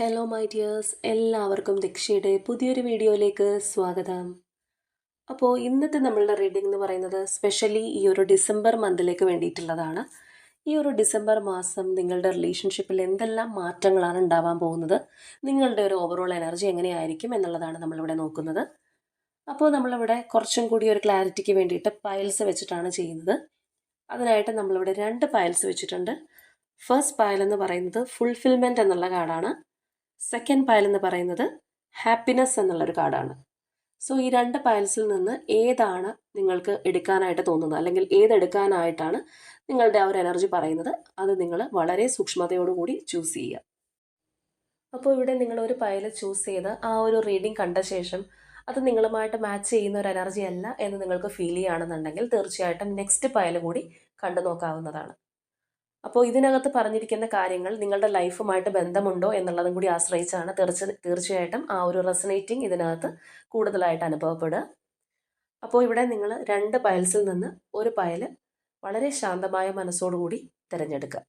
Hello my dears എല്ലാവർക്കും ദീക്ഷയുടെ പുതിയൊരു വീഡിയോയിലേക്ക് സ്വാഗതം. അപ്പോൾ ഇന്നത്തെ നമ്മളുടെ റീഡിംഗ് എന്ന് പറയുന്നത് സ്പെഷ്യലി ഈ ഒരു ഡിസംബർ മന്തിലേക്ക് വേണ്ടിയിട്ടുള്ളതാണ്. ഈ ഒരു ഡിസംബർ മാസം നിങ്ങളുടെ റിലേഷൻഷിപ്പിൽ എന്തെല്ലാം മാറ്റങ്ങളാണ് ഉണ്ടാവാൻ പോകുന്നത്? നിങ്ങളുടെ ഒരു ഓവറോൾ എനർജി എങ്ങനെയായിരിക്കും എന്നുള്ളതാണ് നമ്മളിവിടെ നോക്കുന്നത്. അപ്പോൾ നമ്മളിവിടെ കുറച്ചും കൂടി ഒരു ക്ലാരിറ്റിക്ക് വേണ്ടിയിട്ട് പയൽസ് വെച്ചിട്ടാണ് ചെയ്യുന്നത്. അതിനായിട്ട് നമ്മളിവിടെ രണ്ട് പയൽസ് വെച്ചിട്ടുണ്ട്. ഫസ്റ്റ് പയൽ എന്ന് പറയുന്നത് ഫുൾഫിൽമെന്റ് എന്നുള്ള കാർഡാണ്. സെക്കൻഡ് പയൽ എന്ന് പറയുന്നത് ഹാപ്പിനെസ് എന്നുള്ളൊരു കാർഡാണ്. സോ ഈ രണ്ട് പയൽസിൽ നിന്ന് ഏതാണ് നിങ്ങൾക്ക് എടുക്കാനായിട്ട് തോന്നുന്നത്? അല്ലെങ്കിൽ ഏതെടുക്കാനായിട്ടാണ് നിങ്ങളുടെ ആ ഒരു എനർജി പറയുന്നത്? അത് നിങ്ങൾ വളരെ സൂക്ഷ്മതയോടുകൂടി ചൂസ് ചെയ്യുക. അപ്പോൾ ഇവിടെ നിങ്ങൾ ഒരു പയൽ ചൂസ് ചെയ്ത് ആ ഒരു റീഡിംഗ് കണ്ട ശേഷം അത് നിങ്ങളുമായിട്ട് മാച്ച് ചെയ്യുന്ന ഒരു എനർജി അല്ല എന്ന് നിങ്ങൾക്ക് ഫീൽ ചെയ്യുകയാണെന്നുണ്ടെങ്കിൽ തീർച്ചയായിട്ടും നെക്സ്റ്റ് പയൽ കൂടി കണ്ടു നോക്കാവുന്നതാണ് അപ്പോൾ ഇതിനകത്ത് പറഞ്ഞിരിക്കുന്ന കാര്യങ്ങൾ നിങ്ങളുടെ ലൈഫുമായിട്ട് ബന്ധമുണ്ടോ എന്നുള്ളതും കൂടി ആശ്രയിച്ചാണ് തീർച്ച തീർച്ചയായിട്ടും ആ ഒരു റെസനേറ്റിംഗ് ഇതിനകത്ത് കൂടുതലായിട്ട് അനുഭവപ്പെടുക. അപ്പോൾ ഇവിടെ നിങ്ങൾ രണ്ട് പയൽസിൽ നിന്ന് ഒരു പയൽ വളരെ ശാന്തമായ മനസ്സോടുകൂടി തിരഞ്ഞെടുക്കുക.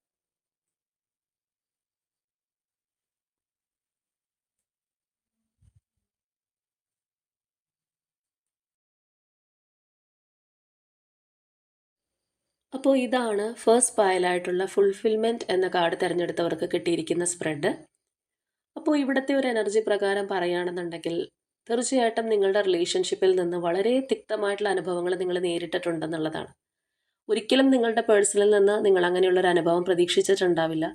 അപ്പോൾ ഇതാണ് ഫസ്റ്റ് പായലായിട്ടുള്ള ഫുൾഫിൽമെന്റ് എന്ന കാർഡ് തിരഞ്ഞെടുത്തവർക്ക് കിട്ടിയിരിക്കുന്ന സ്പ്രെഡ് അപ്പോൾ ഇവിടുത്തെ ഒരു എനർജി പ്രകാരം പറയുകയാണെന്നുണ്ടെങ്കിൽ തീർച്ചയായിട്ടും നിങ്ങളുടെ റിലേഷൻഷിപ്പിൽ നിന്ന് വളരെ തിക്തമായിട്ടുള്ള അനുഭവങ്ങൾ നിങ്ങൾ നേരിട്ടിട്ടുണ്ടെന്നുള്ളതാണ്. ഒരിക്കലും നിങ്ങളുടെ പേഴ്സണിൽ നിന്ന് നിങ്ങൾ അങ്ങനെയുള്ള ഒരു അനുഭവം പ്രതീക്ഷിച്ചിട്ടുണ്ടാവില്ല.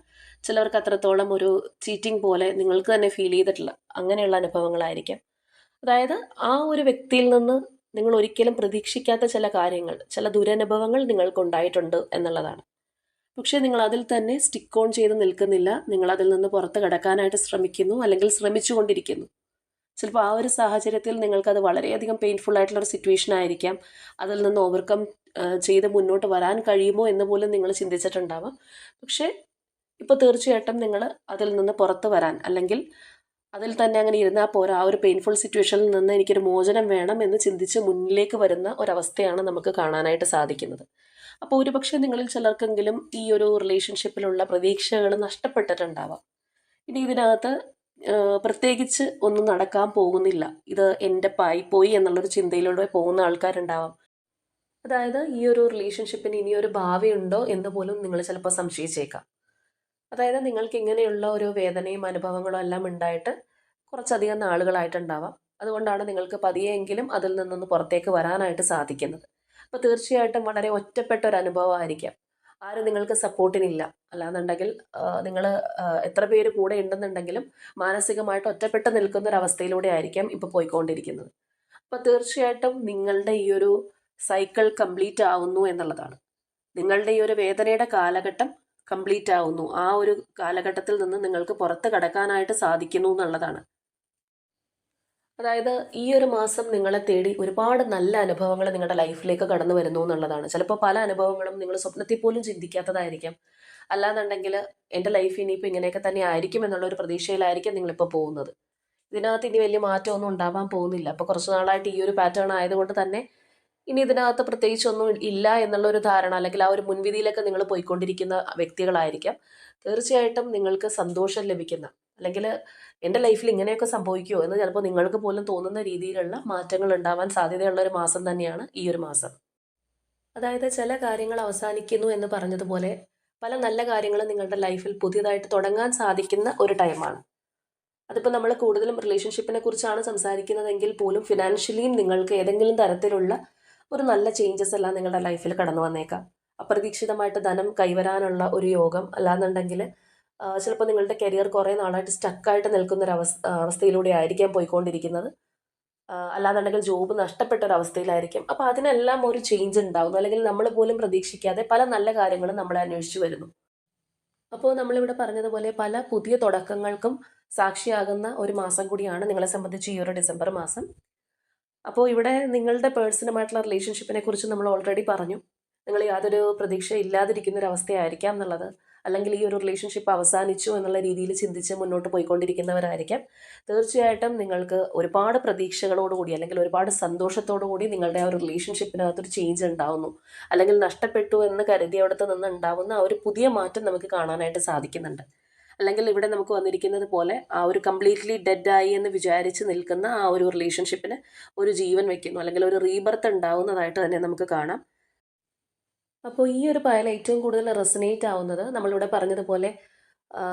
ചിലവർക്ക് അത്രത്തോളം ഒരു ചീറ്റിംഗ് പോലെ നിങ്ങൾക്ക് തന്നെ ഫീൽ ചെയ്തിട്ടുള്ള അങ്ങനെയുള്ള അനുഭവങ്ങളായിരിക്കാം. അതായത് ആ ഒരു വ്യക്തിയിൽ നിന്ന് നിങ്ങൾ ഒരിക്കലും പ്രതീക്ഷിക്കാത്ത ചില കാര്യങ്ങൾ ചില ദുരനുഭവങ്ങൾ നിങ്ങൾക്കുണ്ടായിട്ടുണ്ട് എന്നുള്ളതാണ്. പക്ഷേ നിങ്ങൾ അതിൽ തന്നെ സ്റ്റിക്ക് ഓൺ ചെയ്ത് നിൽക്കുന്നില്ല. നിങ്ങൾ അതിൽ നിന്ന് പുറത്ത് കടക്കാനായിട്ട് ശ്രമിക്കുന്നു അല്ലെങ്കിൽ ശ്രമിച്ചുകൊണ്ടിരിക്കുന്നു. ചിലപ്പോൾ ആ ഒരു സാഹചര്യത്തിൽ നിങ്ങൾക്കത് വളരെയധികം പെയിൻഫുൾ ആയിട്ടുള്ള ഒരു സിറ്റുവേഷൻ ആയിരിക്കാം. അതിൽ നിന്ന് ഓവർകം ചെയ്ത് മുന്നോട്ട് വരാൻ കഴിയുമോ എന്ന് പോലും നിങ്ങൾ ചിന്തിച്ചിട്ടുണ്ടാവാം. പക്ഷേ ഇപ്പോൾ തീർച്ചയായിട്ടും നിങ്ങൾ അതിൽ നിന്ന് പുറത്ത് വരാൻ അല്ലെങ്കിൽ അതിൽ തന്നെ അങ്ങനെ ഇരുന്നാൽ പോരാ. ആ ഒരു പെയിൻഫുൾ സിറ്റുവേഷനിൽ നിന്ന് എനിക്കൊരു മോചനം വേണം എന്ന് ചിന്തിച്ച് മുന്നിലേക്ക് വരുന്ന ഒരവസ്ഥയാണ് നമുക്ക് കാണാനായിട്ട് സാധിക്കുന്നത്. അപ്പോൾ ഒരുപക്ഷെ നിങ്ങളിൽ ചിലർക്കെങ്കിലും ഈ ഒരു റിലേഷൻഷിപ്പിലുള്ള പ്രതീക്ഷകൾ നഷ്ടപ്പെട്ടിട്ടുണ്ടാവാം. ഇനി ഇതിനകത്ത് പ്രത്യേകിച്ച് ഒന്നും നടക്കാൻ പോകുന്നില്ല. ഇത് എന്റെ പായി പോയി എന്നുള്ളൊരു ചിന്തയിലൂടെ പോകുന്ന ആൾക്കാരുണ്ടാവാം. അതായത് ഈ ഒരു റിലേഷൻഷിപ്പിന് ഇനിയൊരു ഭാവിയുണ്ടോ എന്ന് പോലും നിങ്ങൾ ചിലപ്പോൾ സംശയിച്ചേക്കാം. അതായത് നിങ്ങൾക്ക് ഇങ്ങനെയുള്ള ഒരു വേദനയും അനുഭവങ്ങളും എല്ലാം ഉണ്ടായിട്ട് കുറച്ചധികം നാളുകളായിട്ടുണ്ടാവാം. അതുകൊണ്ടാണ് നിങ്ങൾക്ക് പതിയെങ്കിലും അതിൽ നിന്നൊന്ന് പുറത്തേക്ക് വരാനായിട്ട് സാധിക്കുന്നത്. അപ്പോൾ തീർച്ചയായിട്ടും വളരെ ഒറ്റപ്പെട്ട ഒരു അനുഭവമായിരിക്കാം. ആരും നിങ്ങൾക്ക് സപ്പോർട്ടിനില്ല. അല്ലാന്നുണ്ടെങ്കിൽ നിങ്ങൾ എത്ര പേര് കൂടെ ഉണ്ടെന്നുണ്ടെങ്കിലും മാനസികമായിട്ട് ഒറ്റപ്പെട്ട് നിൽക്കുന്ന ഒരു അവസ്ഥയിലൂടെ ആയിരിക്കാം ഇപ്പോൾ പോയിക്കൊണ്ടിരിക്കുന്നത്. അപ്പോൾ തീർച്ചയായിട്ടും നിങ്ങളുടെ ഈ ഒരു സൈക്കിൾ കംപ്ലീറ്റ് ആവുന്നു എന്നുള്ളതാണ്. നിങ്ങളുടെ ഈ ഒരു വേദനയുടെ കാലഘട്ടം കംപ്ലീറ്റ് ആവുന്നു. ആ ഒരു കാലഘട്ടത്തിൽ നിന്ന് നിങ്ങൾക്ക് പുറത്ത് കടക്കാനായിട്ട് സാധിക്കുന്നു എന്നുള്ളതാണ്. അതായത് ഈ ഒരു മാസം നിങ്ങളെ തേടി ഒരുപാട് നല്ല അനുഭവങ്ങൾ നിങ്ങളുടെ ലൈഫിലേക്ക് കടന്നു വരുന്നു എന്നുള്ളതാണ്. ചിലപ്പോൾ പല അനുഭവങ്ങളും നിങ്ങൾ സ്വപ്നത്തിൽ പോലും ചിന്തിക്കാത്തതായിരിക്കാം. അല്ലാന്നുണ്ടെങ്കിൽ എന്റെ ലൈഫ് ഇനിയിപ്പോൾ ഇങ്ങനെയൊക്കെ തന്നെ ആയിരിക്കും എന്നുള്ള ഒരു പ്രതീക്ഷയിലായിരിക്കും നിങ്ങളിപ്പോൾ പോകുന്നത്. ഇതിനകത്ത് ഇനി വലിയ മാറ്റമൊന്നും ഉണ്ടാവാൻ പോകുന്നില്ല. അപ്പോൾ കുറച്ച് നാളായിട്ട് ഈ ഒരു പാറ്റേൺ ആയതുകൊണ്ട് തന്നെ ഇനി ഇതിനകത്ത് പ്രത്യേകിച്ച് ഒന്നും ഇല്ല എന്നുള്ള ഒരു ധാരണ അല്ലെങ്കിൽ ആ ഒരു മുൻവിധിയിലൊക്കെ നിങ്ങൾ പോയിക്കൊണ്ടിരിക്കുന്ന വ്യക്തികളായിരിക്കാം. തീർച്ചയായിട്ടും നിങ്ങൾക്ക് സന്തോഷം ലഭിക്കുന്ന അല്ലെങ്കിൽ എന്റെ ലൈഫിൽ ഇങ്ങനെയൊക്കെ സംഭവിക്കുമോ എന്ന് ചിലപ്പോൾ നിങ്ങൾക്ക് പോലും തോന്നുന്ന രീതിയിലുള്ള മാറ്റങ്ങൾ ഉണ്ടാവാൻ സാധ്യതയുള്ള ഒരു മാസം തന്നെയാണ് ഈ ഒരു മാസം. അതായത് ചില കാര്യങ്ങൾ അവസാനിക്കുന്നു എന്ന് പറഞ്ഞതുപോലെ പല നല്ല കാര്യങ്ങളും നിങ്ങളുടെ ലൈഫിൽ പുതിയതായിട്ട് തുടങ്ങാൻ സാധിക്കുന്ന ഒരു ടൈമാണ്. അതിപ്പോൾ നമ്മൾ കൂടുതലും റിലേഷൻഷിപ്പിനെ കുറിച്ചാണ് സംസാരിക്കുന്നതെങ്കിൽ പോലും ഫിനാൻഷ്യലിയും നിങ്ങൾക്ക് ഏതെങ്കിലും തരത്തിലുള്ള ഒരു നല്ല ചേഞ്ചസ് എല്ലാം നിങ്ങളുടെ ലൈഫിൽ കടന്നു വന്നേക്കാം. അപ്രതീക്ഷിതമായിട്ട് ധനം കൈവരാനുള്ള ഒരു യോഗം അല്ലാന്നുണ്ടെങ്കിൽ ചിലപ്പോൾ നിങ്ങളുടെ കരിയർ കുറേ നാളായിട്ട് സ്റ്റക്കായിട്ട് നിൽക്കുന്ന ഒരു അവസ്ഥ അവസ്ഥയിലൂടെ ആയിരിക്കാം പോയിക്കൊണ്ടിരിക്കുന്നത്. അല്ലാന്നുണ്ടെങ്കിൽ ജോബ് നഷ്ടപ്പെട്ട ഒരു അവസ്ഥയിലായിരിക്കും. അപ്പോൾ അതിനെല്ലാം ഒരു ചേഞ്ച് ഉണ്ടാകുന്നു അല്ലെങ്കിൽ നമ്മൾ പോലും പ്രതീക്ഷിക്കാതെ പല നല്ല കാര്യങ്ങളും നമ്മളെ അന്വേഷിച്ചു വരുന്നു. അപ്പോൾ നമ്മളിവിടെ പറഞ്ഞതുപോലെ പല പുതിയ തുടക്കങ്ങൾക്കും സാക്ഷിയാകുന്ന ഒരു മാസം കൂടിയാണ് നിങ്ങളെ സംബന്ധിച്ച് ഈ ഒരു ഡിസംബർ മാസം. അപ്പോൾ ഇവിടെ നിങ്ങളുടെ പേഴ്സണുമായിട്ടുള്ള റിലേഷൻഷിപ്പിനെ കുറിച്ച് നമ്മൾ ഓൾറെഡി പറഞ്ഞു. നിങ്ങൾ യാതൊരു പ്രതീക്ഷ ഇല്ലാതിരിക്കുന്ന ഒരു അവസ്ഥയായിരിക്കാം എന്നുള്ളത്. അല്ലെങ്കിൽ ഈ ഒരു റിലേഷൻഷിപ്പ് അവസാനിച്ചു എന്നുള്ള രീതിയിൽ ചിന്തിച്ച് മുന്നോട്ട് പോയിക്കൊണ്ടിരിക്കുന്നവരായിരിക്കാം. തീർച്ചയായിട്ടും നിങ്ങൾക്ക് ഒരുപാട് പ്രതീക്ഷകളോടുകൂടി അല്ലെങ്കിൽ ഒരുപാട് സന്തോഷത്തോടുകൂടി നിങ്ങളുടെ ആ ഒരു റിലേഷൻഷിപ്പിനകത്തൊരു ചേഞ്ച് ഉണ്ടാവുന്നു. അല്ലെങ്കിൽ നഷ്ടപ്പെട്ടു എന്ന് കരുതി കരുതിയവിടത്ത് നിന്ന് ഉണ്ടാവുന്ന ആ ഒരു പുതിയ മാറ്റം നമുക്ക് കാണാനായിട്ട് സാധിക്കുന്നുണ്ട്. അല്ലെങ്കിൽ ഇവിടെ നമുക്ക് വന്നിരിക്കുന്നത് പോലെ ആ ഒരു കംപ്ലീറ്റ്ലി ഡെഡായി എന്ന് വിചാരിച്ച് നിൽക്കുന്ന ആ ഒരു റിലേഷൻഷിപ്പിന് ഒരു ജീവൻ വയ്ക്കുന്നു അല്ലെങ്കിൽ ഒരു റീബർത്ത് ഉണ്ടാവുന്നതായിട്ട് തന്നെ നമുക്ക് കാണാം. അപ്പോൾ ഈ ഒരു പായൽ ഏറ്റവും കൂടുതൽ റെസനേറ്റ് ആവുന്നത് നമ്മളിവിടെ പറഞ്ഞതുപോലെ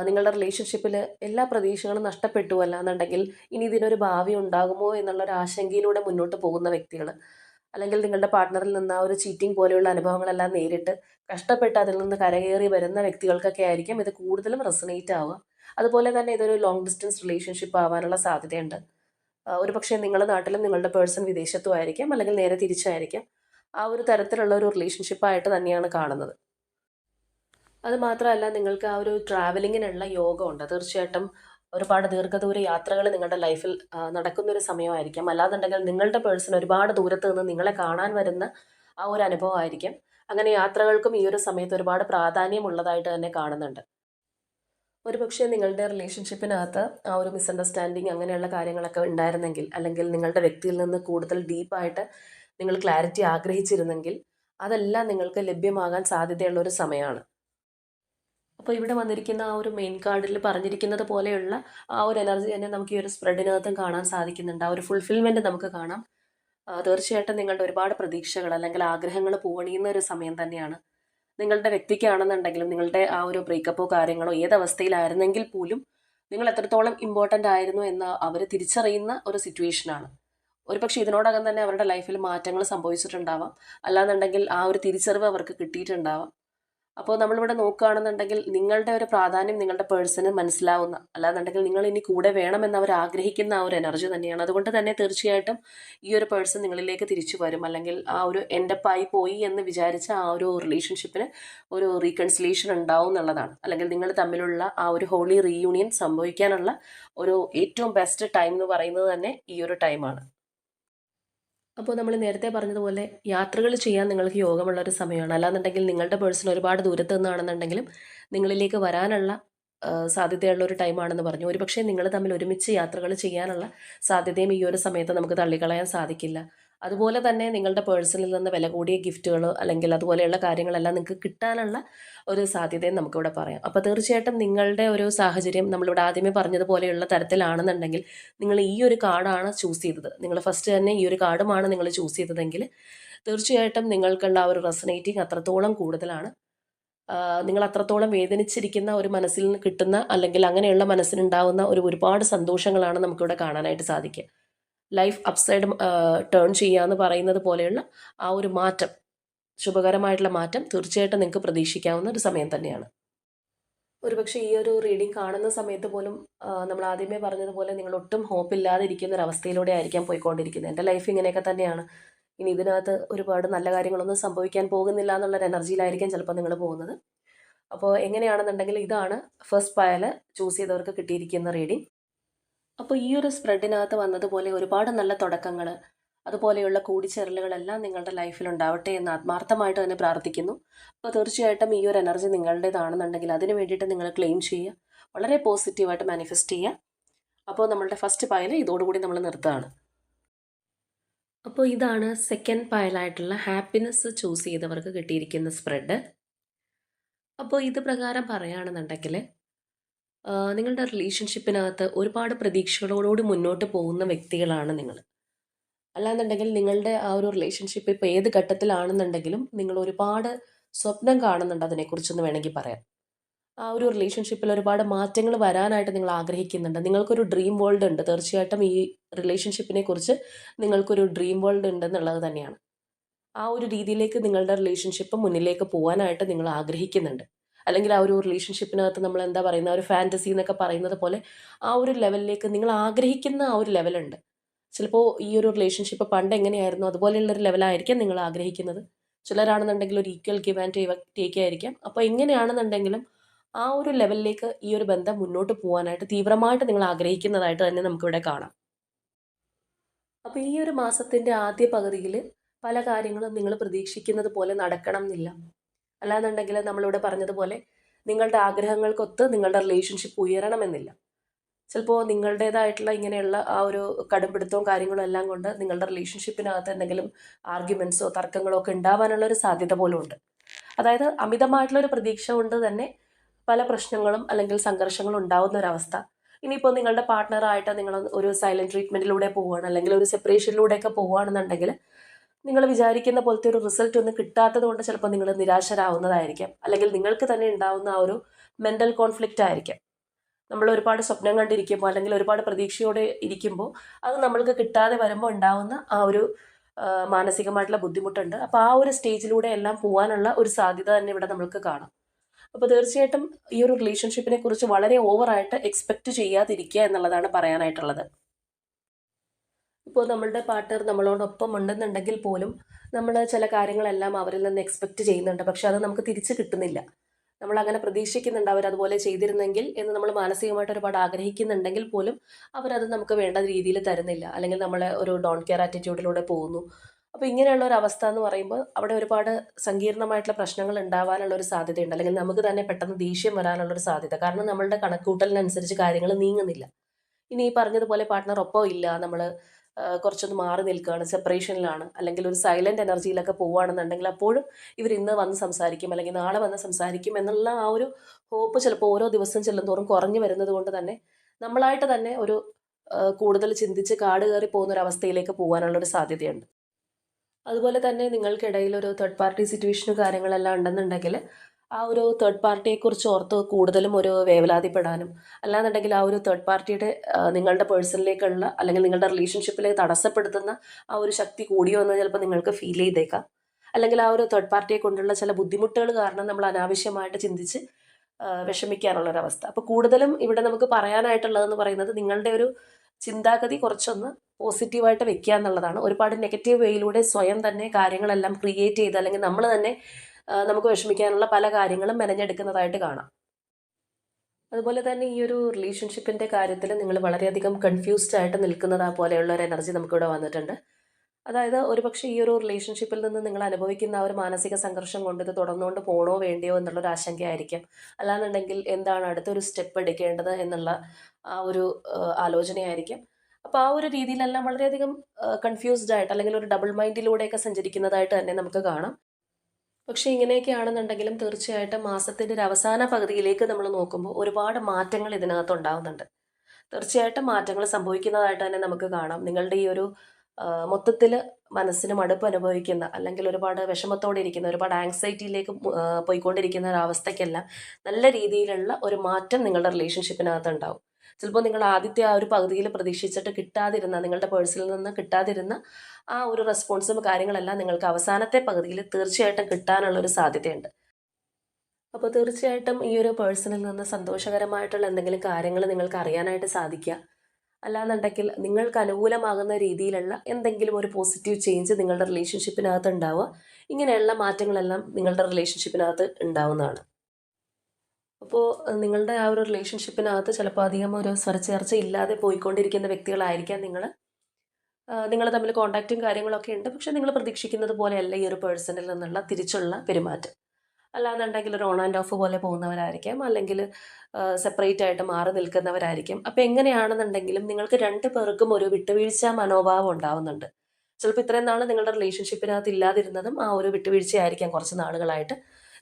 നിങ്ങളുടെ റിലേഷൻഷിപ്പിൽ എല്ലാ പ്രതീക്ഷകളും നഷ്ടപ്പെട്ടു അല്ല എന്നുണ്ടെങ്കിൽ ഇനി ഇതിനൊരു ഭാവി ഉണ്ടാകുമോ എന്നുള്ള ഒരു ആശങ്കയിലൂടെ മുന്നോട്ട് പോകുന്ന വ്യക്തികൾ അല്ലെങ്കിൽ നിങ്ങളുടെ പാർട്ട്ണറിൽ നിന്ന് ആ ഒരു ചീറ്റിംഗ് പോലെയുള്ള അനുഭവങ്ങളെല്ലാം നേരിട്ട് കഷ്ടപ്പെട്ട് അതിൽ നിന്ന് കരകയറി വരുന്ന വ്യക്തികൾക്കൊക്കെ ആയിരിക്കും ഇത് കൂടുതലും റെസനേറ്റ് ആവുക. അതുപോലെ തന്നെ ഇതൊരു ലോങ് ഡിസ്റ്റൻസ് റിലേഷൻഷിപ്പ് ആവാനുള്ള സാധ്യതയുണ്ട്. ഒരു പക്ഷേ നിങ്ങളുടെ നാട്ടിലും നിങ്ങളുടെ പേഴ്സൺ വിദേശത്തും ആയിരിക്കാം അല്ലെങ്കിൽ നേരെ തിരിച്ചായിരിക്കാം. ആ ഒരു തരത്തിലുള്ള ഒരു റിലേഷൻഷിപ്പായിട്ട് തന്നെയാണ് കാണുന്നത്. അത് മാത്രമല്ല നിങ്ങൾക്ക് ആ ഒരു ട്രാവലിങ്ങിനുള്ള യോഗമുണ്ട് തീർച്ചയായിട്ടും ഒരുപാട് ദീർഘദൂര യാത്രകൾ നിങ്ങളുടെ ലൈഫിൽ നടക്കുന്ന നടക്കുന്നൊരു സമയമായിരിക്കാം. അല്ലാന്നുണ്ടെങ്കിൽ നിങ്ങളുടെ പേഴ്സൺ ഒരുപാട് ദൂരത്ത് നിന്ന് നിങ്ങളെ കാണാൻ വരുന്ന ആ ഒരു അനുഭവമായിരിക്കും. അങ്ങനെ യാത്രകൾക്കും ഈ ഒരു സമയത്ത് ഒരുപാട് പ്രാധാന്യമുള്ളതായിട്ട് തന്നെ കാണുന്നുണ്ട്. ഒരുപക്ഷെ നിങ്ങളുടെ റിലേഷൻഷിപ്പിനകത്ത് ആ ഒരു മിസ്അണ്ടർസ്റ്റാൻഡിങ് അങ്ങനെയുള്ള കാര്യങ്ങളൊക്കെ ഉണ്ടായിരുന്നെങ്കിൽ അല്ലെങ്കിൽ നിങ്ങളുടെ വ്യക്തിയിൽ നിന്ന് കൂടുതൽ ഡീപ്പായിട്ട് നിങ്ങൾ ക്ലാരിറ്റി ആഗ്രഹിച്ചിരുന്നെങ്കിൽ അതെല്ലാം നിങ്ങൾക്ക് ലഭ്യമാകാൻ സാധ്യതയുള്ള ഒരു സമയമാണ്. അപ്പോൾ ഇവിടെ വന്നിരിക്കുന്ന ആ ഒരു മെയിൻ കാർഡിൽ പറഞ്ഞിരിക്കുന്നത് പോലെയുള്ള ആ ഒരു എനർജി തന്നെ നമുക്ക് ഈ ഒരു സ്പ്രെഡിനകത്തും കാണാൻ സാധിക്കുന്നുണ്ട്. ആ ഒരു ഫുൾഫിൽമെന്റ് നമുക്ക് കാണാം. തീർച്ചയായിട്ടും നിങ്ങളുടെ ഒരുപാട് പ്രതീക്ഷകൾ അല്ലെങ്കിൽ ആഗ്രഹങ്ങൾ പൂവണിയുന്ന ഒരു സമയം തന്നെയാണ്. നിങ്ങളുടെ വ്യക്തിക്കാണെന്നുണ്ടെങ്കിലും നിങ്ങളുടെ ആ ഒരു ബ്രേക്കപ്പോ കാര്യങ്ങളോ ഏത് പോലും നിങ്ങൾ എത്രത്തോളം ഇമ്പോർട്ടന്റ് ആയിരുന്നു എന്ന് അവർ തിരിച്ചറിയുന്ന ഒരു സിറ്റുവേഷനാണ് ഒരുപക്ഷെ ഇതിനോടകം തന്നെ അവരുടെ ലൈഫിൽ മാറ്റങ്ങൾ സംഭവിച്ചിട്ടുണ്ടാവാം. അല്ലാന്നുണ്ടെങ്കിൽ ആ ഒരു തിരിച്ചറിവ് അവർക്ക് കിട്ടിയിട്ടുണ്ടാവാം. അപ്പോൾ നമ്മളിവിടെ നോക്കുകയാണെന്നുണ്ടെങ്കിൽ നിങ്ങളുടെ ഒരു പ്രാധാന്യം നിങ്ങളുടെ പേഴ്സണ് മനസ്സിലാവുന്ന അല്ലാന്നുണ്ടെങ്കിൽ നിങ്ങൾ ഇനി കൂടെ വേണമെന്ന് അവർ ആഗ്രഹിക്കുന്ന ആ ഒരു എനർജി തന്നെയാണ്. അതുകൊണ്ട് തന്നെ തീർച്ചയായിട്ടും ഈ ഒരു പേഴ്സൺ നിങ്ങളിലേക്ക് തിരിച്ചു വരും. അല്ലെങ്കിൽ ആ ഒരു എൻഡപ്പായി പോയി എന്ന് വിചാരിച്ച ആ ഒരു റിലേഷൻഷിപ്പിന് ഒരു റീകൺസിലേഷൻ ഉണ്ടാവും എന്നുള്ളതാണ്. അല്ലെങ്കിൽ നിങ്ങൾ തമ്മിലുള്ള ആ ഒരു ഹോളി റീയൂണിയൻ സംഭവിക്കാനുള്ള ഒരു ഏറ്റവും ബെസ്റ്റ് ടൈം എന്ന് പറയുന്നത് തന്നെ ഈ ഒരു ടൈമാണ്. അപ്പോൾ നമ്മൾ നേരത്തെ പറഞ്ഞതുപോലെ യാത്രകൾ ചെയ്യാൻ നിങ്ങൾക്ക് യോഗമുള്ള ഒരു സമയമാണ്. അല്ലാന്നുണ്ടെങ്കിൽ നിങ്ങളുടെ പേഴ്സൺ ഒരുപാട് ദൂരത്ത് നിന്നാണെന്നുണ്ടെങ്കിലും നിങ്ങളിലേക്ക് വരാനുള്ള സാധ്യതയുള്ള ഒരു ടൈമാണെന്ന് പറഞ്ഞു. ഒരുപക്ഷെ നിങ്ങൾ തമ്മിൽ ഒരുമിച്ച് യാത്രകൾ ചെയ്യാനുള്ള സാധ്യതയും ഈ ഒരു സമയത്ത് നമുക്ക് തള്ളിക്കളയാൻ സാധിക്കില്ല. അതുപോലെ തന്നെ നിങ്ങളുടെ പേഴ്സണിൽ നിന്ന് വില കൂടിയ ഗിഫ്റ്റുകൾ അല്ലെങ്കിൽ അതുപോലെയുള്ള കാര്യങ്ങളെല്ലാം നിങ്ങൾക്ക് കിട്ടാനുള്ള ഒരു സാധ്യതയും നമുക്കിവിടെ പറയാം. അപ്പോൾ തീർച്ചയായിട്ടും നിങ്ങളുടെ ഒരു സാഹചര്യം നമ്മളിവിടെ ആദ്യമേ പറഞ്ഞതുപോലെയുള്ള തരത്തിലാണെന്നുണ്ടെങ്കിൽ നിങ്ങൾ ഈ ഒരു കാർഡാണ് ചൂസ് ചെയ്തത്. നിങ്ങൾ ഫസ്റ്റ് തന്നെ ഈ ഒരു കാർഡുമാണ് നിങ്ങൾ ചൂസ് ചെയ്തതെങ്കിൽ തീർച്ചയായിട്ടും നിങ്ങൾക്കുള്ള ആ ഒരു റെസനേറ്റിംഗ് അത്രത്തോളം കൂടുതലാണ്. നിങ്ങൾ അത്രത്തോളം വേദനിച്ചിരിക്കുന്ന ഒരു മനസ്സിൽ കിട്ടുന്ന അല്ലെങ്കിൽ അങ്ങനെയുള്ള മനസ്സിനുണ്ടാവുന്ന ഒരു ഒരുപാട് സന്തോഷങ്ങളാണ് നമുക്കിവിടെ കാണാനായിട്ട് സാധിക്കുക. ലൈഫ് അപ്സൈഡ് ടേൺ ചെയ്യുക എന്ന് പറയുന്നത് പോലെയുള്ള ആ ഒരു മാറ്റം ശുഭകരമായിട്ടുള്ള മാറ്റം തീർച്ചയായിട്ടും നിങ്ങൾക്ക് പ്രതീക്ഷിക്കാവുന്ന ഒരു സമയം തന്നെയാണ്. ഒരുപക്ഷെ ഈ ഒരു റീഡിംഗ് കാണുന്ന സമയത്ത് പോലും നമ്മൾ ആദ്യമേ പറഞ്ഞതുപോലെ നിങ്ങൾ ഒട്ടും ഹോപ്പ് ഇല്ലാതെ ഇരിക്കുന്ന ഒരു അവസ്ഥയിലൂടെ ആയിരിക്കാം പോയിക്കൊണ്ടിരിക്കുന്നത്. എന്റെ ലൈഫ് ഇങ്ങനെയൊക്കെ തന്നെയാണ്. ഇനി ഇതിനകത്ത് ഒരുപാട് നല്ല കാര്യങ്ങളൊന്നും സംഭവിക്കാൻ പോകുന്നില്ല എന്നുള്ളൊരു എനർജിയിലായിരിക്കാം ചിലപ്പോൾ നിങ്ങൾ പോകുന്നത്. അപ്പോൾ എങ്ങനെയാണെന്നുണ്ടെങ്കിൽ ഇതാണ് ഫസ്റ്റ് പയൽ ചൂസ് ചെയ്തവർക്ക് കിട്ടിയിരിക്കുന്ന റീഡിംഗ് അപ്പോൾ ഈ ഒരു സ്പ്രെഡിനകത്ത് വന്നതുപോലെ ഒരുപാട് നല്ല തുടക്കങ്ങൾ അതുപോലെയുള്ള കൂടിച്ചേരലുകളെല്ലാം നിങ്ങളുടെ ലൈഫിൽ ഉണ്ടാവട്ടെ എന്ന് ആത്മാർത്ഥമായിട്ട് തന്നെ പ്രാർത്ഥിക്കുന്നു. അപ്പോൾ തീർച്ചയായിട്ടും ഈ ഒരു എനർജി നിങ്ങളുടേതാണെന്നുണ്ടെങ്കിൽ അതിന് വേണ്ടിയിട്ട് നിങ്ങൾ ക്ലെയിം ചെയ്യുക. വളരെ പോസിറ്റീവായിട്ട് മാനിഫെസ്റ്റ് ചെയ്യുക. അപ്പോൾ നമ്മളുടെ ഫസ്റ്റ് പയൽ ഇതോടുകൂടി നമ്മൾ നിർത്തുകയാണ്. അപ്പോൾ ഇതാണ് സെക്കൻഡ് പയലായിട്ടുള്ള ഹാപ്പിനെസ് ചൂസ് ചെയ്തവർക്ക് കിട്ടിയിരിക്കുന്ന സ്പ്രെഡ് അപ്പോൾ ഇത് പ്രകാരം പറയുകയാണെന്നുണ്ടെങ്കിൽ നിങ്ങളുടെ റിലേഷൻഷിപ്പിനകത്ത് ഒരുപാട് പ്രതീക്ഷകളോടുകൂടി മുന്നോട്ട് പോകുന്ന വ്യക്തികളാണ് നിങ്ങൾ. അല്ലാന്നുണ്ടെങ്കിൽ നിങ്ങളുടെ ആ ഒരു റിലേഷൻഷിപ്പ് ഇപ്പോൾ ഏത് ഘട്ടത്തിലാണെന്നുണ്ടെങ്കിലും നിങ്ങൾ ഒരുപാട് സ്വപ്നം കാണുന്നുണ്ട് അതിനെക്കുറിച്ചെന്ന് വേണമെങ്കിൽ പറയാം. ആ ഒരു റിലേഷൻഷിപ്പിൽ ഒരുപാട് മാറ്റങ്ങൾ വരാനായിട്ട് നിങ്ങൾ ആഗ്രഹിക്കുന്നുണ്ട്. നിങ്ങൾക്കൊരു ഡ്രീം വേൾഡ് ഉണ്ട്. തീർച്ചയായിട്ടും ഈ റിലേഷൻഷിപ്പിനെ കുറിച്ച് നിങ്ങൾക്കൊരു ഡ്രീം വേൾഡ് ഉണ്ടെന്നുള്ളത് തന്നെയാണ്. ആ ഒരു രീതിയിലേക്ക് നിങ്ങളുടെ റിലേഷൻഷിപ്പ് മുന്നിലേക്ക് പോകാനായിട്ട് നിങ്ങൾ ആഗ്രഹിക്കുന്നുണ്ട്. അല്ലെങ്കിൽ ആ ഒരു റിലേഷൻഷിപ്പിനകത്ത് നമ്മൾ എന്താ പറയുന്ന ഒരു ഫാന്റസി എന്നൊക്കെ പറയുന്നത് പോലെ ആ ഒരു ലെവലിലേക്ക് നിങ്ങൾ ആഗ്രഹിക്കുന്ന ആ ഒരു ലെവലുണ്ട് ചിലപ്പോൾ ഈ ഒരു റിലേഷൻഷിപ്പ് പണ്ട് എങ്ങനെയായിരുന്നു? അതുപോലെയുള്ള ഒരു ലെവലായിരിക്കാം നിങ്ങൾ ആഗ്രഹിക്കുന്നത്. ചിലരാണെന്നുണ്ടെങ്കിൽ ഒരു ഈക്വൽ ഗിവ് ആൻഡ് ടേക്ക് ആയിരിക്കാം. അപ്പോൾ എങ്ങനെയാണെന്നുണ്ടെങ്കിലും ആ ഒരു ലെവലിലേക്ക് ഈ ഒരു ബന്ധം മുന്നോട്ട് പോകാനായിട്ട് തീവ്രമായിട്ട് നിങ്ങൾ ആഗ്രഹിക്കുന്നതായിട്ട് തന്നെ നമുക്കിവിടെ കാണാം. അപ്പോൾ ഈ ഒരു മാസത്തിന്റെ ആദ്യ പകുതിയിൽ പല കാര്യങ്ങളും നിങ്ങൾ പ്രതീക്ഷിക്കുന്നത് പോലെ നടക്കണം എന്നില്ല അല്ലാന്നുണ്ടെങ്കിൽ നമ്മളിവിടെ പറഞ്ഞതുപോലെ നിങ്ങളുടെ ആഗ്രഹങ്ങൾക്കൊത്ത് നിങ്ങളുടെ റിലേഷൻഷിപ്പ് ഉയരണമെന്നില്ല. ചിലപ്പോൾ നിങ്ങളുടേതായിട്ടുള്ള ഇങ്ങനെയുള്ള ആ ഒരു കടുംപിടുത്തവും കാര്യങ്ങളും എല്ലാം കൊണ്ട് നിങ്ങളുടെ റിലേഷൻഷിപ്പിനകത്ത് എന്തെങ്കിലും ആർഗ്യുമെന്റ്സോ തർക്കങ്ങളോ ഒക്കെ ഉണ്ടാവാനുള്ള ഒരു സാധ്യത പോലും ഉണ്ട് അതായത് അമിതമായിട്ടുള്ള ഒരു പ്രതീക്ഷ കൊണ്ട് തന്നെ പല പ്രശ്നങ്ങളും അല്ലെങ്കിൽ സംഘർഷങ്ങളും ഉണ്ടാവുന്ന ഒരവസ്ഥ ഇനിയിപ്പോൾ നിങ്ങളുടെ പാർട്ട്ണറായിട്ട് നിങ്ങൾ ഒരു സൈലന്റ് ട്രീറ്റ്മെന്റിലൂടെ പോവുകയാണ് അല്ലെങ്കിൽ ഒരു സെപ്പറേഷനിലൂടെയൊക്കെ പോവുകയാണെന്നുണ്ടെങ്കിൽ നിങ്ങൾ വിചാരിക്കുന്ന പോലത്തെ ഒരു റിസൾട്ട് ഒന്നും കിട്ടാത്തത് കൊണ്ട് ചിലപ്പോൾ നിങ്ങൾ നിരാശരാകുന്നതായിരിക്കാം അല്ലെങ്കിൽ നിങ്ങൾക്ക് തന്നെ ഉണ്ടാവുന്ന ആ ഒരു മെന്റൽ കോൺഫ്ലിക്റ്റ് ആയിരിക്കാം. നമ്മൾ ഒരുപാട് സ്വപ്നം കണ്ടിരിക്കുമ്പോൾ അല്ലെങ്കിൽ ഒരുപാട് പ്രതീക്ഷയോടെ ഇരിക്കുമ്പോൾ അത് നമ്മൾക്ക് കിട്ടാതെ വരുമ്പോൾ ഉണ്ടാവുന്ന ആ ഒരു മാനസികമായിട്ടുള്ള ബുദ്ധിമുട്ടുണ്ട്. അപ്പോൾ ആ ഒരു സ്റ്റേജിലൂടെ എല്ലാം പോകാനുള്ള ഒരു സാധ്യത തന്നെ ഇവിടെ നമ്മൾക്ക് കാണാം. അപ്പോൾ തീർച്ചയായിട്ടും ഈ ഒരു റിലേഷൻഷിപ്പിനെ കുറിച്ച് വളരെ ഓവറായിട്ട് എക്സ്പെക്റ്റ് ചെയ്യാതിരിക്കുക എന്നുള്ളതാണ് പറയാനായിട്ടുള്ളത്. ഇപ്പോൾ നമ്മളുടെ പാർട്ട്ണർ നമ്മളോടൊപ്പം ഉണ്ടെന്നുണ്ടെങ്കിൽ പോലും നമ്മൾ ചില കാര്യങ്ങളെല്ലാം അവരിൽ നിന്ന് എക്സ്പെക്റ്റ് ചെയ്യുന്നുണ്ട്. പക്ഷെ അത് നമുക്ക് തിരിച്ച് കിട്ടുന്നില്ല. നമ്മൾ അങ്ങനെ പ്രതീക്ഷിക്കുന്നുണ്ട് അവരതുപോലെ ചെയ്തിരുന്നെങ്കിൽ എന്ന് നമ്മൾ മാനസികമായിട്ട് ഒരുപാട് ആഗ്രഹിക്കുന്നുണ്ടെങ്കിൽ പോലും അവരത് നമുക്ക് വേണ്ട രീതിയിൽ തരുന്നില്ല. അല്ലെങ്കിൽ നമ്മളെ ഒരു ഡോൺ കെയർ ആറ്റിറ്റ്യൂഡിലൂടെ പോകുന്നു. അപ്പോൾ ഇങ്ങനെയുള്ള ഒരു അവസ്ഥ എന്ന് പറയുമ്പോൾ അവിടെ ഒരുപാട് സങ്കീർണമായിട്ടുള്ള പ്രശ്നങ്ങൾ ഉണ്ടാവാനുള്ള ഒരു സാധ്യതയുണ്ട്. അല്ലെങ്കിൽ നമുക്ക് തന്നെ പെട്ടെന്ന് ദേഷ്യം വരാനുള്ള ഒരു സാധ്യത. കാരണം നമ്മളുടെ കണക്കൂട്ടലിനനുസരിച്ച് കാര്യങ്ങൾ നീങ്ങുന്നില്ല. ഇനി ഈ പറഞ്ഞതുപോലെ പാർട്ട്ണർ ഒപ്പം ഇല്ല നമ്മൾ കുറച്ചൊന്ന് മാറി നിൽക്കുകയാണ് സെപ്പറേഷനിലാണ് അല്ലെങ്കിൽ ഒരു സൈലന്റ് എനർജിയിലൊക്കെ പോവുകയാണെന്നുണ്ടെങ്കിൽ അപ്പോഴും ഇവർ ഇന്ന് വന്ന് സംസാരിക്കും അല്ലെങ്കിൽ നാളെ വന്ന് സംസാരിക്കും എന്നുള്ള ആ ഒരു ഹോപ്പ് ചിലപ്പോൾ ഓരോ ദിവസം ചെല്ലുന്തോറും കുറഞ്ഞു വരുന്നത് കൊണ്ട് തന്നെ നമ്മളായിട്ട് തന്നെ ഒരു കൂടുതൽ ചിന്തിച്ച് കാട് കയറി പോകുന്ന ഒരു അവസ്ഥയിലേക്ക് പോകാനുള്ളൊരു സാധ്യതയുണ്ട്. അതുപോലെ തന്നെ നിങ്ങൾക്കിടയിൽ ഒരു തേർഡ് പാർട്ടി സിറ്റുവേഷനും കാര്യങ്ങളെല്ലാം ഉണ്ടെന്നുണ്ടെങ്കിൽ ആ ഒരു തേർഡ് പാർട്ടിയെക്കുറിച്ച് ഓർത്ത് കൂടുതലും ഒരു വേവലാതിപ്പെടാനും അല്ലാന്നുണ്ടെങ്കിൽ ആ ഒരു തേർഡ് പാർട്ടിയുടെ നിങ്ങളുടെ പേഴ്സണിലേക്കുള്ള അല്ലെങ്കിൽ നിങ്ങളുടെ റിലേഷൻഷിപ്പിലേക്ക് തടസ്സപ്പെടുത്തുന്ന ആ ഒരു ശക്തി കൂടിയോ എന്ന് ചിലപ്പോൾ നിങ്ങൾക്ക് ഫീൽ ചെയ്തേക്കാം. അല്ലെങ്കിൽ ആ ഒരു തേർഡ് പാർട്ടിയെ കൊണ്ടുള്ള ചില ബുദ്ധിമുട്ടുകൾ കാരണം നമ്മൾ അനാവശ്യമായിട്ട് ചിന്തിച്ച് വിഷമിക്കാനുള്ളൊരവസ്ഥ അപ്പോൾ കൂടുതലും ഇവിടെ നമുക്ക് പറയാനായിട്ടുള്ളതെന്ന് പറയുന്നത് നിങ്ങളുടെ ഒരു ചിന്താഗതി കുറച്ചൊന്ന് പോസിറ്റീവായിട്ട് വെക്കുക എന്നുള്ളതാണ്. ഒരുപാട് നെഗറ്റീവ് വേയിലൂടെ സ്വയം തന്നെ കാര്യങ്ങളെല്ലാം ക്രിയേറ്റ് ചെയ്ത് അല്ലെങ്കിൽ നമ്മൾ തന്നെ നമുക്ക് വിഷമിക്കാനുള്ള പല കാര്യങ്ങളും മെനഞ്ഞെടുക്കുന്നതായിട്ട് കാണാം. അതുപോലെ തന്നെ ഈ ഒരു റിലേഷൻഷിപ്പിന്റെ കാര്യത്തിൽ നിങ്ങൾ വളരെയധികം കൺഫ്യൂസ്ഡ് ആയിട്ട് നിൽക്കുന്നത് ആ പോലെയുള്ള ഒരു എനർജി നമുക്കിവിടെ വന്നിട്ടുണ്ട്. അതായത് ഒരുപക്ഷെ ഈ ഒരു റിലേഷൻഷിപ്പിൽ നിന്ന് നിങ്ങൾ അനുഭവിക്കുന്ന ആ ഒരു മാനസിക സംഘർഷം കൊണ്ട് ഇത് തുടർന്നുകൊണ്ട് പോണോ വേണ്ടിയോ എന്നുള്ളൊരു ആശങ്കയായിരിക്കും. അല്ലാന്നുണ്ടെങ്കിൽ എന്താണ് അടുത്തൊരു സ്റ്റെപ്പ് എടുക്കേണ്ടത് എന്നുള്ള ആ ഒരു ആലോചനയായിരിക്കും. അപ്പോൾ ആ ഒരു രീതിയിലെല്ലാം വളരെയധികം കൺഫ്യൂസ്ഡ് ആയിട്ട് അല്ലെങ്കിൽ ഒരു ഡബിൾ മൈൻഡിലൂടെയൊക്കെ സഞ്ചരിക്കുന്നതായിട്ട് തന്നെ നമുക്ക് കാണാം. പക്ഷേ ഇങ്ങനെയൊക്കെയാണെന്നുണ്ടെങ്കിലും തീർച്ചയായിട്ടും മാസത്തിന്റെ ഒരു അവസാന പകുതിയിലേക്ക് നമ്മൾ നോക്കുമ്പോൾ ഒരുപാട് മാറ്റങ്ങൾ ഇതിനകത്ത് ഉണ്ടാകുന്നുണ്ട് തീർച്ചയായിട്ടും മാറ്റങ്ങൾ സംഭവിക്കുന്നതായിട്ട് തന്നെ നമുക്ക് കാണാം. നിങ്ങളുടെ ഈ ഒരു മൊത്തത്തിൽ മനസ്സിന് മടുപ്പ് അനുഭവിക്കുന്ന അല്ലെങ്കിൽ ഒരുപാട് വിഷമത്തോടെ ഇരിക്കുന്ന ഒരുപാട് ആങ്സൈറ്റിയിലേക്ക് പോയിക്കൊണ്ടിരിക്കുന്ന ഒരു അവസ്ഥയ്ക്കെല്ലാം നല്ല രീതിയിലുള്ള ഒരു മാറ്റം നിങ്ങളുടെ റിലേഷൻഷിപ്പിനകത്ത് ഉണ്ടാവും. ചിലപ്പോൾ നിങ്ങൾ ആദ്യത്തെ ആ ഒരു പകുതിയിൽ പ്രതീക്ഷിച്ചിട്ട് കിട്ടാതിരുന്ന നിങ്ങളുടെ പേഴ്സിൽ നിന്ന് കിട്ടാതിരുന്ന ആ ഒരു റെസ്പോൺസും കാര്യങ്ങളെല്ലാം നിങ്ങൾക്ക് അവസാനത്തെ പകുതിയിൽ തീർച്ചയായിട്ടും കിട്ടാനുള്ള ഒരു സാധ്യതയുണ്ട്. അപ്പോൾ തീർച്ചയായിട്ടും ഈ ഒരു പേഴ്സണിൽ നിന്ന് സന്തോഷകരമായിട്ടുള്ള എന്തെങ്കിലും കാര്യങ്ങൾ നിങ്ങൾക്ക് അറിയാനായിട്ട് സാധിക്കുക. അല്ലാന്നുണ്ടെങ്കിൽ നിങ്ങൾക്ക് അനുകൂലമാകുന്ന രീതിയിലുള്ള എന്തെങ്കിലും ഒരു പോസിറ്റീവ് ചേഞ്ച് നിങ്ങളുടെ റിലേഷൻഷിപ്പിനകത്ത് ഉണ്ടാവുക. ഇങ്ങനെയുള്ള മാറ്റങ്ങളെല്ലാം നിങ്ങളുടെ റിലേഷൻഷിപ്പിനകത്ത് ഉണ്ടാവുന്നതാണ്. അപ്പോൾ നിങ്ങളുടെ ആ ഒരു റിലേഷൻഷിപ്പിനകത്ത് ചിലപ്പോൾ അധികം ഒരു സ്വരച്ചേർച്ച ഇല്ലാതെ പോയിക്കൊണ്ടിരിക്കുന്ന വ്യക്തികളായിരിക്കാം നിങ്ങൾ നിങ്ങൾ തമ്മിൽ കോണ്ടാക്റ്റും കാര്യങ്ങളൊക്കെ ഉണ്ട്. പക്ഷേ നിങ്ങൾ പ്രതീക്ഷിക്കുന്നത് പോലെയല്ല ഈ ഒരു പേഴ്സണിൽ നിന്നുള്ള തിരിച്ചുള്ള പെരുമാറ്റം. അല്ലാന്നുണ്ടെങ്കിൽ ഒരു ഓൺ ആൻഡ് ഓഫ് പോലെ പോകുന്നവരായിരിക്കാം. അല്ലെങ്കിൽ സെപ്പറേറ്റ് ആയിട്ട് മാറി നിൽക്കുന്നവരായിരിക്കും. അപ്പോൾ എങ്ങനെയാണെന്നുണ്ടെങ്കിലും നിങ്ങൾക്ക് രണ്ട് പേർക്കും ഒരു വിട്ടുവീഴ്ച മനോഭാവം ഉണ്ടാവുന്നുണ്ട്. ചിലപ്പോൾ ഇത്രയും നാൾ നിങ്ങളുടെ റിലേഷൻഷിപ്പിനകത്ത് ഇല്ലാതിരുന്നതും ആ ഒരു വിട്ടുവീഴ്ചയായിരിക്കാം കുറച്ച് നാളുകളായിട്ട്.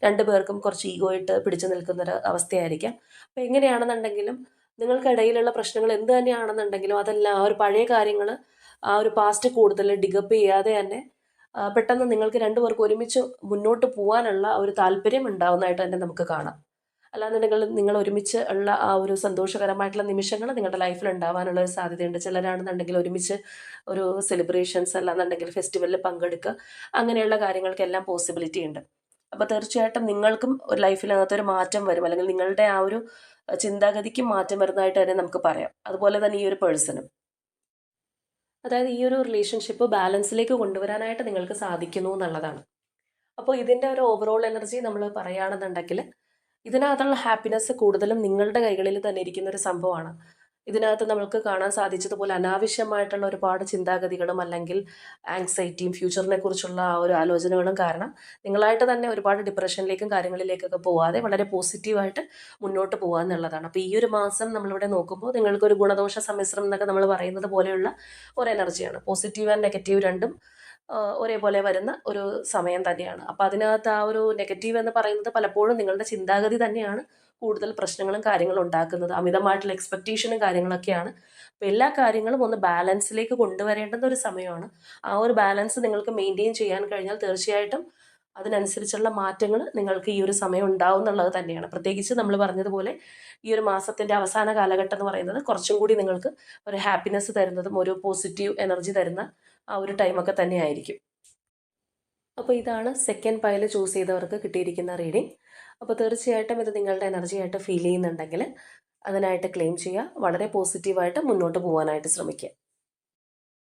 രണ്ടു പേർക്കും കുറച്ച് ഈഗോ ഇട്ട് പിടിച്ചു നിൽക്കുന്നൊരു അവസ്ഥയായിരിക്കാം. അപ്പോൾ എങ്ങനെയാണെന്നുണ്ടെങ്കിലും നിങ്ങൾക്കിടയിലുള്ള പ്രശ്നങ്ങൾ എന്ത് തന്നെയാണെന്നുണ്ടെങ്കിലും അതെല്ലാം ആ ഒരു പഴയ കാര്യങ്ങൾ ആ ഒരു പാസ്റ്റ് കൂടുതൽ ഡിഗപ്പ് ചെയ്യാതെ തന്നെ പെട്ടെന്ന് നിങ്ങൾക്ക് രണ്ടുപേർക്ക് ഒരുമിച്ച് മുന്നോട്ട് പോകാനുള്ള ഒരു താല്പര്യം ഉണ്ടാവുന്നതായിട്ട് തന്നെ നമുക്ക് കാണാം. അല്ലാന്നുണ്ടെങ്കിൽ നിങ്ങൾ ഒരുമിച്ച് ഉള്ള ആ ഒരു സന്തോഷകരമായിട്ടുള്ള നിമിഷങ്ങൾ നിങ്ങളുടെ ലൈഫിൽ ഉണ്ടാവാനുള്ള ഒരു സാധ്യതയുണ്ട്. ചിലരാണെന്നുണ്ടെങ്കിൽ ഒരുമിച്ച് ഒരു സെലിബ്രേഷൻസ് അല്ലാന്നുണ്ടെങ്കിൽ ഫെസ്റ്റിവലിൽ പങ്കെടുക്കുക. അങ്ങനെയുള്ള കാര്യങ്ങൾക്കെല്ലാം പോസിബിലിറ്റി ഉണ്ട്. അപ്പോൾ തീർച്ചയായിട്ടും നിങ്ങൾക്കും ഒരു ലൈഫിനകത്തൊരു മാറ്റം വരും. അല്ലെങ്കിൽ നിങ്ങളുടെ ആ ഒരു ചിന്താഗതിക്ക് മാറ്റം വരുന്നതായിട്ട് തന്നെ നമുക്ക് പറയാം. അതുപോലെ തന്നെ ഈ ഒരു പേഴ്സണും. അതായത് ഈ ഒരു റിലേഷൻഷിപ്പ് ബാലൻസിലേക്ക് കൊണ്ടുവരാനായിട്ട് നിങ്ങൾക്ക് സാധിക്കുന്നു എന്നുള്ളതാണ്. അപ്പോൾ ഇതിന്റെ ഒരു ഓവറോൾ എനർജി നമ്മൾ പറയുകയാണെന്നുണ്ടെങ്കിൽ ഇതിനകത്തുള്ള ഹാപ്പിനെസ് കൂടുതലും നിങ്ങളുടെ കൈകളിൽ തന്നെ ഇരിക്കുന്ന ഒരു സംഭവമാണ്. ഇതിനകത്ത് നമ്മൾക്ക് കാണാൻ സാധിച്ചതുപോലെ അനാവശ്യമായിട്ടുള്ള ഒരുപാട് ചിന്താഗതികളും അല്ലെങ്കിൽ ആങ്സൈറ്റിയും ഫ്യൂച്ചറിനെ കുറിച്ചുള്ള ആ ഒരു ആലോചനകളും കാരണം നിങ്ങളായിട്ട് തന്നെ ഒരുപാട് ഡിപ്രഷനിലേക്കും കാര്യങ്ങളിലേക്കൊക്കെ പോവാതെ വളരെ പോസിറ്റീവായിട്ട് മുന്നോട്ട് പോകുക എന്നുള്ളതാണ്. അപ്പോൾ ഈ ഒരു മാസം നമ്മളിവിടെ നോക്കുമ്പോൾ നിങ്ങൾക്കൊരു ഗുണദോഷ സമ്മിശ്രം എന്നൊക്കെ നമ്മൾ പറയുന്നത് പോലെയുള്ള ഒരു എനർജിയാണ് പോസിറ്റീവ് ആൻഡ് നെഗറ്റീവ് രണ്ടും ഒരേപോലെ വരുന്ന ഒരു സമയം തന്നെയാണ്. അപ്പോൾ അതിനകത്ത് ആ ഒരു നെഗറ്റീവ് എന്ന് പറയുന്നത് പലപ്പോഴും നിങ്ങളുടെ ചിന്താഗതി തന്നെയാണ് കൂടുതൽ പ്രശ്നങ്ങളും കാര്യങ്ങളും ഉണ്ടാക്കുന്നത്. അമിതമായിട്ടുള്ള എക്സ്പെക്റ്റേഷനും കാര്യങ്ങളൊക്കെയാണ്. അപ്പോൾ എല്ലാ കാര്യങ്ങളും ഒന്ന് ബാലൻസിലേക്ക് കൊണ്ടുവരേണ്ടുന്ന ഒരു സമയമാണ്. ആ ഒരു ബാലൻസ് നിങ്ങൾക്ക് മെയിന്റെയിൻ ചെയ്യാൻ കഴിഞ്ഞാൽ തീർച്ചയായിട്ടും അതിനനുസരിച്ചുള്ള മാറ്റങ്ങൾ നിങ്ങൾക്ക് ഈ ഒരു സമയം ഉണ്ടാവും എന്നുള്ളത് തന്നെയാണ്. പ്രത്യേകിച്ച് നമ്മൾ പറഞ്ഞതുപോലെ ഈ ഒരു മാസത്തിന്റെ അവസാന കാലഘട്ടം എന്ന് പറയുന്നത് കുറച്ചും കൂടി നിങ്ങൾക്ക് ഒരു ഹാപ്പിനെസ് തരുന്നതും ഒരു പോസിറ്റീവ് എനർജി തരുന്ന ആ ഒരു ടൈമൊക്കെ തന്നെയായിരിക്കും. അപ്പോൾ ഇതാണ് സെക്കൻഡ് പൈൽ ചൂസ് ചെയ്തവർക്ക് കിട്ടിയിരിക്കുന്ന റീഡിംഗ് അപ്പോൾ തീർച്ചയായിട്ടും ഇത് നിങ്ങളുടെ എനർജി ആയിട്ട് ഫീൽ ചെയ്യുന്നുണ്ടെങ്കിൽ അതിനായിട്ട് ക്ലെയിം ചെയ്യുക. വളരെ പോസിറ്റീവായിട്ട് മുന്നോട്ട് പോകാനായിട്ട് ശ്രമിക്കുക.